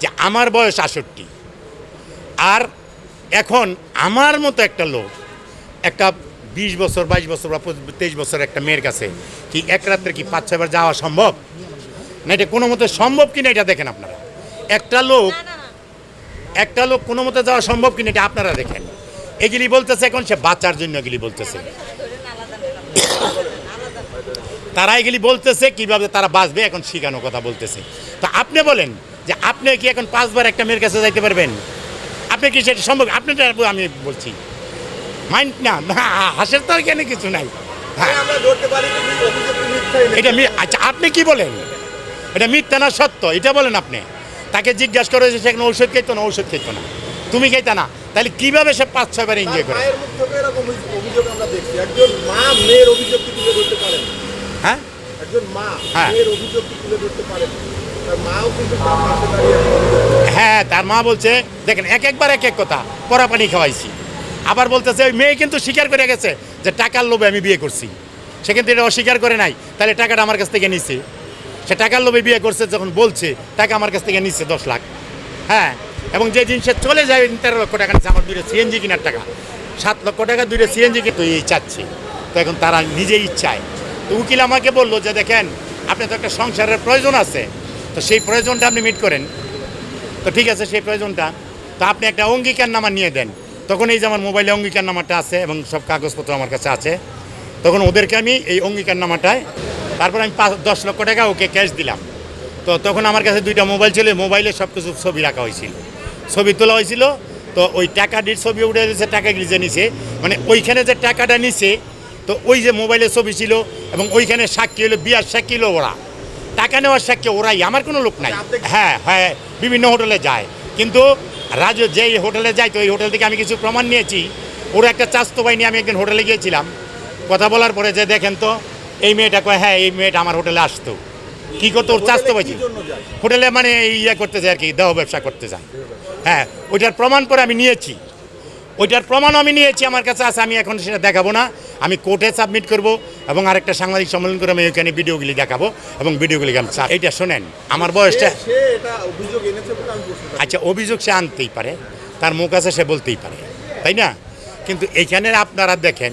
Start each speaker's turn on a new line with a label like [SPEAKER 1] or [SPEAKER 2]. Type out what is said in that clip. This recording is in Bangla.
[SPEAKER 1] যে আমার বয়স আষট্টি। আর এখন আমার মতো একটা লোক একটা বিশ বছর বাইশ বছর বা তেইশ বছর একটা মেয়ের কাছে কি এক রাত্রে কি পাঁচ ছয়বার যাওয়া সম্ভব? না এটা কোনো মতে সম্ভব কিনা এটা দেখেন আপনারা। একটা লোক একটা লোক কোনো মতে যাওয়া সম্ভব কিনা এটা আপনারা দেখেন। এগুলি বলতেছে এখন সে বাচ্চার জন্য এগুলি বলতেছে। তারা এগুলি বলতেছে কীভাবে তারা বাঁচবে এখন শিখানো কথা বলতেছে। তা আপনি বলেন যে আপনি কি এখন পাঁচবার একটা মেয়ের কাছে যাইতে পারবেন? আপনি কি সেটা সম্ভব? আপনি আমি বলছি। মাইন্ড না না, হাসের তো কেন কিছু নাই। হ্যাঁ। এটা আচ্ছা আপনি কি বলেন? এটা মিথ্যা না সত্য? এটা বলেন আপনি। তাকে জিজ্ঞাসা করে যে সেখানে ঔষধ খেতো না ঔষধ খেতো না। তুমি খেতা না। তাহলে কীভাবে সে পাঁচ ছয়বার
[SPEAKER 2] তার
[SPEAKER 1] এনজয় করে? হ্যাঁ।
[SPEAKER 2] একজন মা
[SPEAKER 1] হ্যাঁ।
[SPEAKER 2] অভিযোগ তুলে ধরতে পারেন।
[SPEAKER 1] হ্যাঁ তার মা বলছে, দেখেন, এক একবার এক এক কথা, পরা পানি খাওয়াইছি। আবার বলতেছে, ওই মেয়ে কিন্তু স্বীকার করে গেছে যে টাকার লোভে আমি বিয়ে করছি। সে কিন্তু এটা অস্বীকার করে নাই, তাহলে টাকাটা আমার কাছ থেকে নিছে। সে টাকার লোভে বিয়ে করছে, যখন বলছে, টাকা আমার কাছ থেকে নিচ্ছে দশ লাখ। হ্যাঁ এবং যে জিনিসে চলে যায় তেরো লক্ষ টাকা নিচ্ছে আমার দুইটা সিএনজি কেনার টাকা। সাত লক্ষ টাকা, দুইটা সিএনজি কিন্তু এই চাচ্ছে। তো এখন তারা নিজেই চায়। তো উকিল আমাকে বলল যে, দেখেন, আপনার তো একটা সংসারের প্রয়োজন আছে। তো সেই প্রয়োজনটা আপনি মিট করেন। তো ঠিক আছে, সেই প্রয়োজনটা। তো আপনি একটা অঙ্গীকার নামা নিয়ে দেন। তখন এই যে আমার মোবাইলে অঙ্গীকার নামাটা আছে এবং সব কাগজপত্র আমার কাছে আছে, তখন ওদেরকে আমি এই অঙ্গীকার নামাটায় তারপর আমি পাঁচ দশ লক্ষ টাকা ওকে ক্যাশ দিলাম। তো তখন আমার কাছে দুইটা মোবাইল ছিল মোবাইলে সব কিছু ছবি রাখা হয়েছিল। ছবি তোলা হয়েছিল, তো ওই টাকাটির ছবি উঠে দিয়েছে টাকা গিজে নিছে মানে ওইখানে যে টাকাটা নিছে, তো ওই যে মোবাইলের ছবি ছিল এবং ওইখানে সাক্ষী হলো, বিয়ার সাক্ষী হলো ওরা। টাকা নেওয়ার সাক্ষী ওরাই, আমার কোনো লোক নাই। হ্যাঁ হ্যাঁ বিভিন্ন হোটেলে যায়। কিন্তু রাজু যেই হোটেলে যায়, তো ওই হোটেল থেকে আমি কিছু প্রমাণ নিয়েছি। ওরা একটা চাস্তো বাহিনী, আমি একদিন হোটেলে গিয়েছিলাম। কথা বলার পরে যে দেখেন তো, এই মেয়েটা কয় হ্যাঁ এই মেয়েটা আমার হোটেলে আসতো। কী করতো ওর চাস্তো বাজি হোটেলে মানে ইয়ে করতে যায় আর কি, দেহ ব্যবসা করতে যায়। হ্যাঁ ওইটার প্রমাণ পরে আমি নিয়েছি। ওইটার প্রমাণ আমি নিয়েছি আমার কাছে আছে আমি এখন সেটা দেখাবো না আমি কোর্টে সাবমিট করব এবং আরেকটা সাংবাদিক সম্মেলন করে আমি ওইখানে ভিডিওগুলি দেখাবো এবং ভিডিওগুলি আমি স্যার এইটা শোনেন আমার বয়সটা। আচ্ছা অভিযোগ সে আনতেই পারে তার মুখ আছে সে বলতেই পারে তাই না কিন্তু এইখানে আপনারা দেখেন